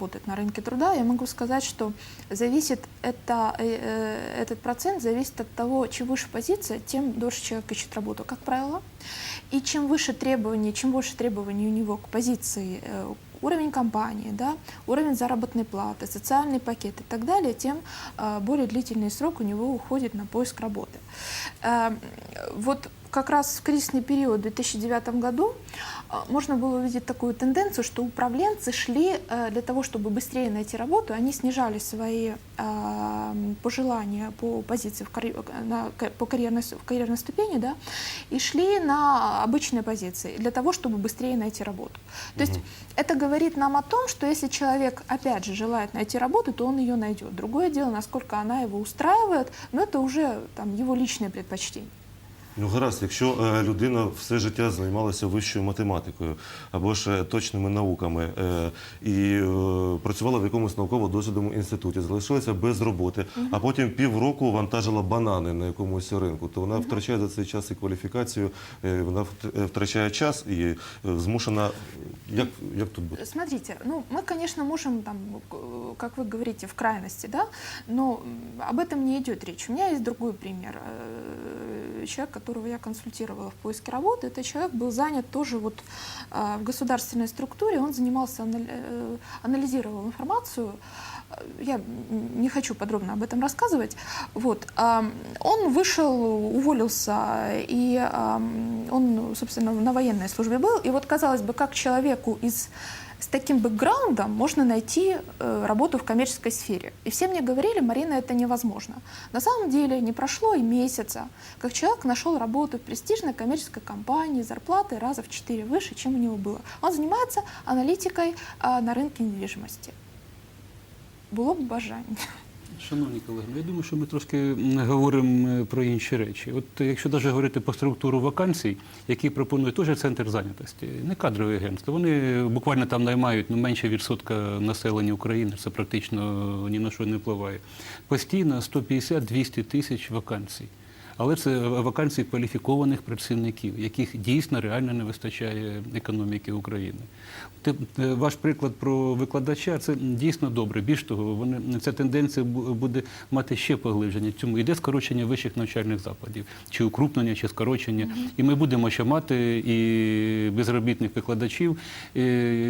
работает на рынке труда, я могу сказать, что зависит это, э, э, этот процент зависит от того, чем выше позиция, тем дольше человек ищет работу, как правило. И чем выше требования, чем больше требований у него к позиции, э, уровень компании, да, уровень заработной платы, социальный пакет и так далее, тем э, более длительный срок у него уходит на поиск работы. Э, Вот как раз в кризисный период в 2009 году э, можно было увидеть такую тенденцию, что управленцы шли э, для того, чтобы быстрее найти работу, они снижали свои э, пожелания по позиции в карь- на, ка- по карьерной, в карьерной ступени, да, и шли на обычные позиции для того, чтобы быстрее найти работу. То есть это говорит нам о том, что если человек, опять же, желает найти работу, то он ее найдет. Другое дело, насколько она его устраивает, но это уже там, его личное предпочтение. Ну гаразд, якщо е, людина все життя займалася вищою математикою або ж е, точними науками е, і е, працювала в якомусь науково-дослідному інституті, залишилася без роботи, а потім півроку вантажила банани на якомусь ринку, то вона втрачає за цей час і кваліфікацію, е, вона вт- е, втрачає час і е, змушена. Як, як тут бути? Смотрите, ну мы, конечно, можем там, к- как вы говорите, в крайности, да, но м, об этом не идет речь. У меня есть другой пример. Э, Человек, которого я консультировала в поиске работы, этот человек был занят тоже вот а, в государственной структуре, он занимался, анали- э, анализировал информацию, Э, я не хочу подробно об этом рассказывать. Вот. Он вышел, уволился, и он, собственно, на военной службе был. И вот, казалось бы, как человеку из с таким бэкграундом можно найти э, работу в коммерческой сфере. И все мне говорили, Марина, это невозможно. На самом деле не прошло и месяца, как человек нашел работу в престижной коммерческой компании, зарплаты раза в четыре выше, чем у него было. Он занимается аналитикой а, на рынке недвижимости. Було б бажання. Шановні колеги, ну, я думаю, що ми трошки говоримо е, про інші речі. От е, якщо навіть говорити по структуру вакансій, які пропонує теж центр зайнятості, не кадрові агентства, вони буквально там наймають ну, менше відсотка населення України, це практично ні на що не впливає. Постійно 150-200 тисяч вакансій. Але це вакансії кваліфікованих працівників, яких дійсно реально не вистачає економіки України. Е, Ваш приклад про викладача це дійсно добре. Більш того, вони ця тенденція буде мати ще поглиблення. Цьому йде скорочення вищих навчальних закладів, чи укрупнення, чи скорочення. І ми будемо ще мати і безробітних викладачів, е,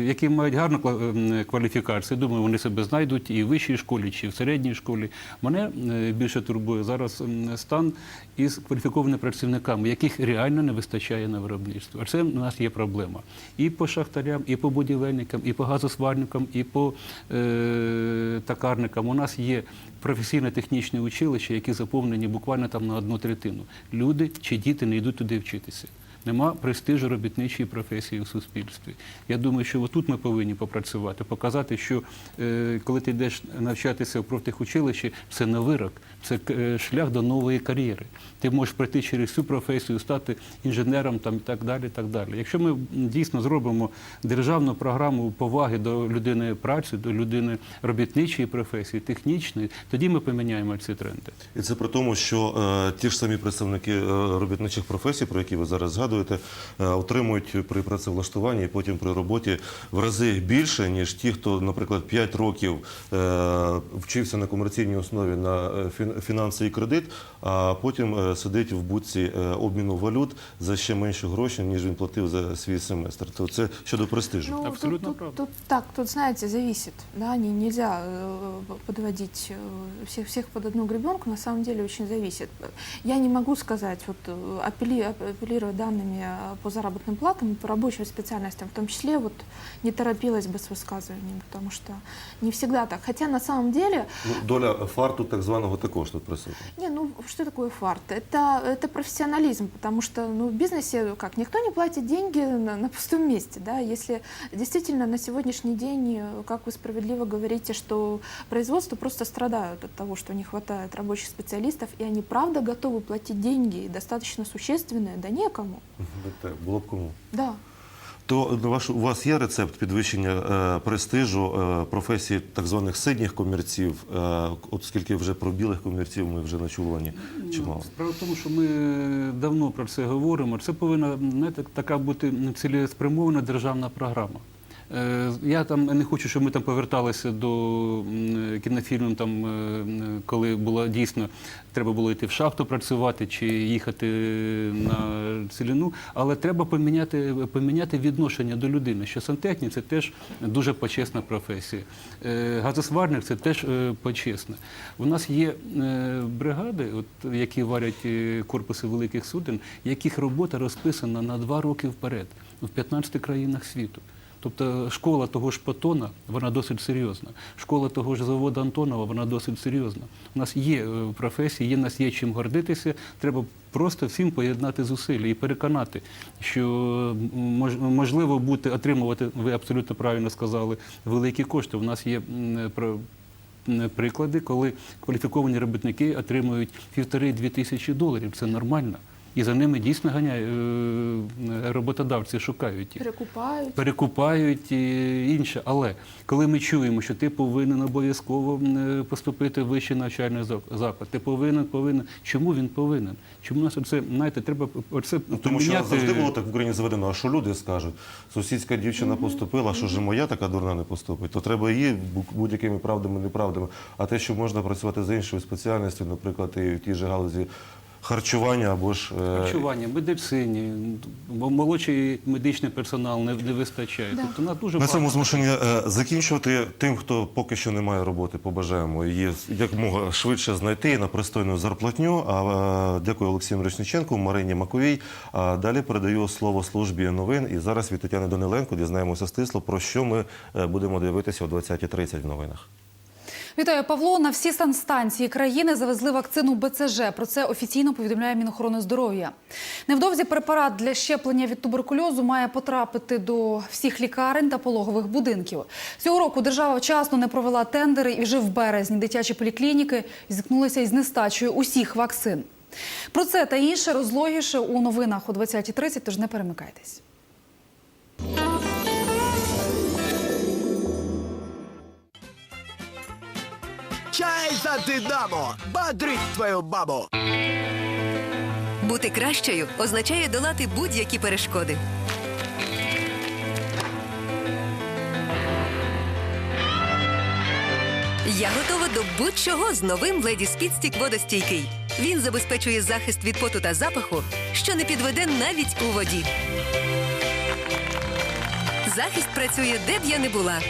які мають гарну ем, кваліфікацію. Думаю, вони себе знайдуть і в вищій школі, чи в середній школі. Мене е, більше турбує зараз стан із кваліфікованими працівниками, яких реально не вистачає на виробництво. А це у нас є проблема. І по шахтарям, і по будівельникам, і по газосварникам, і по е, токарникам. У нас є професійно-технічні училища, які заповнені буквально там на одну третину. Люди чи діти не йдуть туди вчитися. Нема престижу робітничої професії у суспільстві. Я думаю, що отут ми повинні попрацювати, показати, що е, коли ти йдеш навчатися в профтехучилищі, це не вирок, це е, шлях до нової кар'єри. Ти можеш пройти через цю професію, стати інженером там, і так далі. так далі. Якщо ми дійсно зробимо державну програму поваги до людини праці, до людини робітничої професії, технічної, тоді ми поміняємо ці тренди. І це при тому, що е, ті ж самі представники е, робітничих професій, про які ви зараз згадуєте, е, отримують при працевлаштуванні і потім при роботі в рази більше, ніж ті, хто, наприклад, 5 років е, вчився на комерційній основі на е, фін- фінанси і кредит, а потім е, сидить в будці е, обміну валют за ще менше грошей, ніж він платив за свій семестр. То це щодо престижу. Ну, Абсолютно тут, правда. тут, тут так, тут, знаете, зависит. Да, не, нельзя э, подводить э, всех, всех под одну гребенку, на самом деле очень зависит. Я не могу сказать, вот, э, апелли, апеллируя данными э, по заработным платам, по рабочим специальностям, в том числе, вот, не торопилась бы с высказыванием, потому что не всегда так. Хотя на самом деле Ну, доля фарту так званого також тут присутня. не, ну что такое фарт? Это, это профессионализм, потому что ну, в бизнесе как никто не платит деньги на, на пустом месте, да. Если действительно на сегодняшний день, э, как вы справедливо говорите, что производство просто страдают от того, что не хватает рабочих специалистов, и они правда готовы платить деньги достаточно существенные, да некому, було б кому. да. То на ваш, у вас є рецепт підвищення е, престижу е, професії так званих синіх комірців, е, оскільки вже про білих комірців ми вже начувані чимало. Справа в тому, що ми давно про це говоримо. Це повинна знаєте, така бути цілеспрямована державна програма. Е, Я там не хочу, щоб ми там поверталися до м, кінофільмів, там, е, коли було дійсно треба було йти в шахту працювати чи їхати на ціліну, але треба поміняти, поміняти відношення до людини, що сантехнік це теж дуже почесна професія. Е, Газосварник це теж е, почесне. У нас є е, бригади, от, які варять е, корпуси великих суден, яких робота розписана на два роки вперед в 15 країнах світу. Тобто школа того ж Патона, вона досить серйозна. Школа того ж заводу Антонова, вона досить серйозна. У нас є е, професії, є, у нас є чим гордитися. Треба просто всім поєднати зусилля і переконати, що можливо бути, отримувати, ви абсолютно правильно сказали, великі кошти. У нас є приклади, коли кваліфіковані робітники отримують півтори-дві тисячі доларів. Це нормально. І за ними дійсно ганяють е, роботодавці, шукають їх Перекупают. перекупають і інше. Але коли ми чуємо, що ти повинен обов'язково м, поступити в вищий навчальний заклад, ти повинен, повинен. Чому він повинен? Чому у нас оце, знаєте, треба оце Ну, Тому що завжди було так в Україні заведено, а що люди скажуть? Сусідська дівчина поступила, що ж моя така дурна не поступить, то треба її будь-якими правдами, неправдами. А те, що можна працювати за іншою спеціальністю, наприклад, і в тій же галузі харчування або ж е, Харчування, медицині, бо молодший медичний персонал не, не вистачає. Да. Тобто на дуже На багато. цьому змушені е, закінчувати тим, хто поки що не має роботи. Побажаємо її якомога швидше знайти на пристойну зарплатню. А е, дякую Олексію Мирошниченку, Марині Маковій. А далі передаю слово службі новин. І зараз від Тетяни Даниленко дізнаємося стисло, про що ми е, будемо дивитися о 20.30 в новинах. Вітаю, Павло. На всі санстанції країни завезли вакцину БЦЖ. Про це офіційно повідомляє Мінохорони здоров'я. Невдовзі препарат для щеплення від туберкульозу має потрапити до всіх лікарень та пологових будинків. Цього року держава вчасно не провела тендери, і вже в березні дитячі поліклініки зіткнулися із нестачею усіх вакцин. Про це та інше розлогіше у новинах о 20.30, тож не перемикайтесь. Чай за Динамо! Бодрить твою бабу! Бути кращою означає долати будь-які перешкоди. Я готова до будь-чого з новим Леді Спідстік водостійкий. Він забезпечує захист від поту та запаху, що не підведе навіть у воді. Захист працює де б я не була.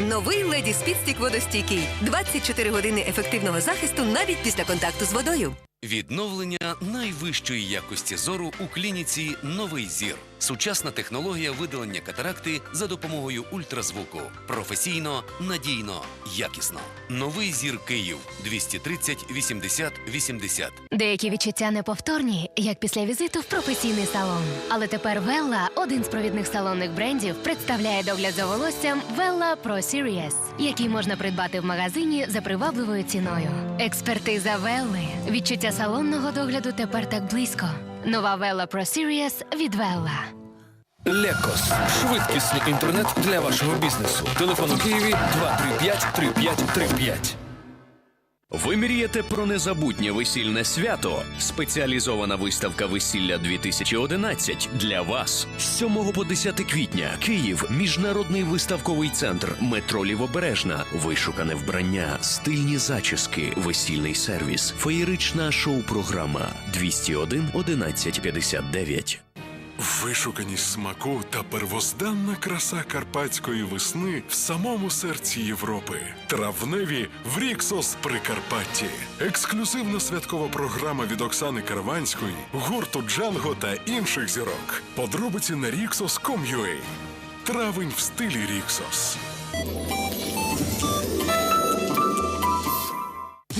Новий Леді Спідстік водостійкий. 24 години ефективного захисту навіть після контакту з водою. Відновлення найвищої якості зору у клініці Новий зір. Сучасна технологія видалення катаракти за допомогою ультразвуку. Професійно, надійно, якісно. Новий зір Київ 230 80 80. Деякі відчуття неповторні, як після візиту в професійний салон. Але тепер Велла, один з провідних салонних брендів, представляє догляд за волоссям Велла Pro Series, який можна придбати в магазині за привабливою ціною. Експертиза Велли. Відчуття салонного догляду тепер так близько. Нова Велла Pro Series від Велла. Лекос. Швидкісний інтернет для вашого бізнесу. Телефон у Києві 235 3535. Ви мрієте про незабутнє весільне свято. Спеціалізована виставка Весілля 2011 для вас. З 7 по 10 квітня. Київ, міжнародний виставковий центр, метро Лівобережна, вишукане вбрання, стильні зачіски, весільний сервіс, феєрична шоу-програма. 201 11 59. Вишуканість смаку та первозданна краса карпатської весни в самому серці Європи. Травневі в Ріксос Прикарпатті. Ексклюзивна святкова програма від Оксани Караванської, гурту Джанго та інших зірок. Подробиці на Rixos.com.ua. Травень в стилі Ріксос.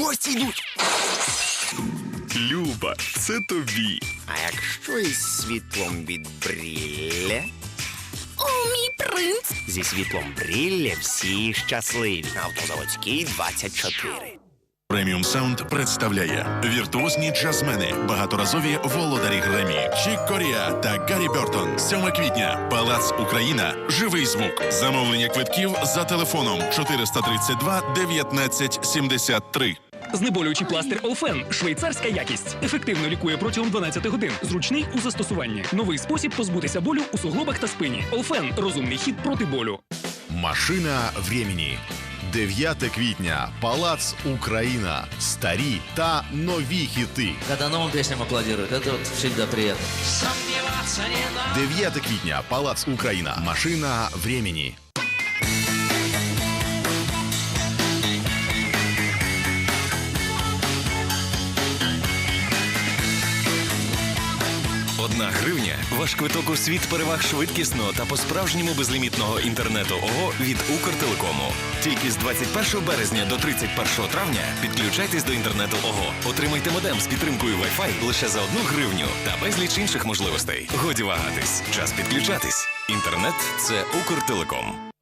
Ось ідуть! Люба, це тобі. А якщо із світлом від Брілля? О, мій принц! Зі світлом Брілля всі щасливі. Автозаводський 24. Преміум Саунд представляє віртуозні джазмени, багаторазові володарі Гремі, Чік Корія та Гаррі Бертон. 7 квітня, Палац Україна, живий звук. Замовлення квитків за телефоном 432 19 73. Знеболюючий пластир Олфен. Швейцарська якість. Ефективно лікує протягом 12 годин. Зручний у застосуванні. Новий спосіб позбутися болю у суглобах та спині. Олфен розумний хід проти болю. Машина времени. 9 квітня. Палац Україна. Старі та нові хіти. Когда новым песням аплодируют, это вот всегда приятно. 9 квітня. Палац Україна. Машина времени. Одна гривня ваш квиток у світ переваг швидкісного та по-справжньому безлімітного інтернету ОГО від Укртелекому. Тільки з 21 березня до 31 травня підключайтесь до інтернету ОГО. Отримайте модем з підтримкою Wi-Fi лише за одну гривню та безліч інших можливостей. Годі вагатись. Час підключатись. Інтернет це Укртелеком.